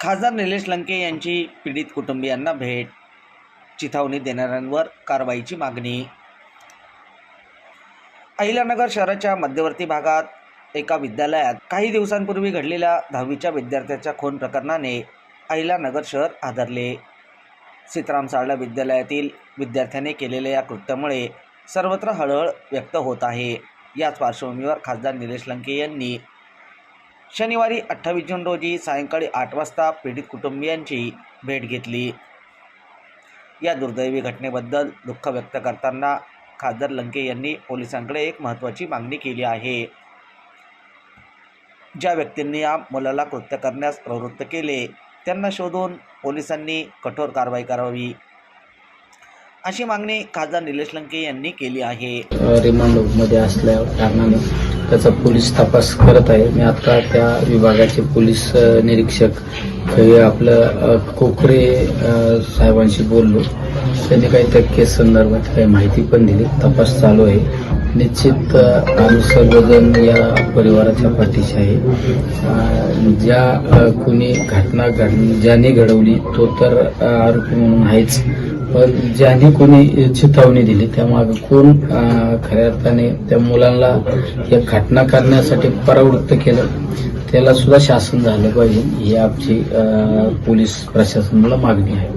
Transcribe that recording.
खासदार निलेश लंके यांची पीडित कुटुंबियांना भेट चिथावणी देणाऱ्यांवर कारवाईची मागणी. अहिलानगर शहराच्या मध्यवर्ती भागात एका विद्यालयात काही दिवसांपूर्वी घडलेल्या दहावीच्या विद्यार्थ्याच्या खून प्रकरणाने अहिलानगर शहर आदरले. सीताराम साळला विद्यालयातील विद्यार्थ्याने केलेल्या या कृत्यामुळे सर्वत्र हळहळ व्यक्त होत आहे. याच पार्श्वभूमीवर खासदार निलेश लंके यांनी शनिवारी अठ्ठावीस जून रोजी सायंकाळी आठ वाजता पीडित कुटुंबियांची भेट घेतली. या दुर्दैवी घटनेबद्दल दुःख व्यक्त करताना खासदार लंके यांनी पोलिसांकडे एक महत्त्वाची मागणी केली आहे. ज्या व्यक्तींनी या मुलाला कृत्य करण्यास प्रवृत्त केले त्यांना शोधून पोलिसांनी कठोर कारवाई करावी. अशी मागणी खासदार निलेश लंके यांनी केली आहे. रिमांडमध्ये असल्या कारणाने त्याचा पोलीस तपास करत आहे. मी आता त्या विभागाचे पोलीस निरीक्षक हे आपलं कोकरे साहेबांशी बोललो. त्यांनी काही त्या केस संदर्भात काही माहिती पण दिली. तपास चालू आहे. निश्चित आम्ही सर्वजण या परिवाराच्या पाठीशी आहे. ज्या कुणी घटना घड ज्याने घडवली तो तर आरोपी म्हणून आहेच. पण ज्याने कोणी चिथावणी दिली त्यामागे कोण खऱ्या अर्थाने त्या मुलांना या घटना करण्यासाठी परावृत्त केलं त्याला सुद्धा शासन झालं पाहिजे ही आमची पोलीस प्रशासनाला मागणी आहे.